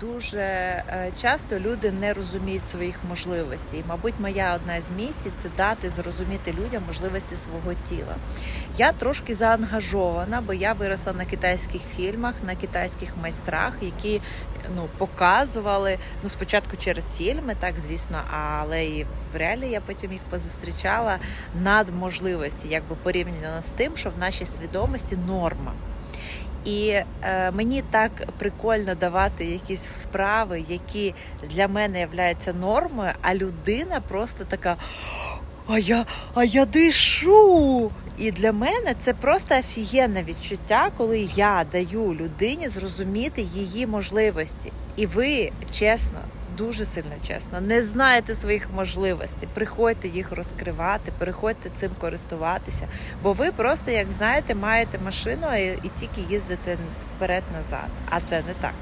Дуже е, часто люди не розуміють своїх можливостей. І, мабуть, моя одна з місій це дати зрозуміти людям можливості свого тіла. Я трошки заангажована, бо я виросла на китайських фільмах, на китайських майстрах, які ну показували ну спочатку через фільми, так звісно, але і в реалі я потім їх позустрічала надможливості, якби порівняно з тим, що в нашій свідомості норма. І е, мені так прикольно давати якісь вправи, які для мене являються нормою, а людина просто така. А я, а я дишу. І для мене це просто офігенне відчуття, коли я даю людині зрозуміти її можливості. І ви чесно, дуже сильно чесно, не знаєте своїх можливостей. Приходьте їх розкривати, приходьте цим користуватися. Бо ви просто, як знаєте, маєте машину і, тільки їздите вперед-назад. А це не так.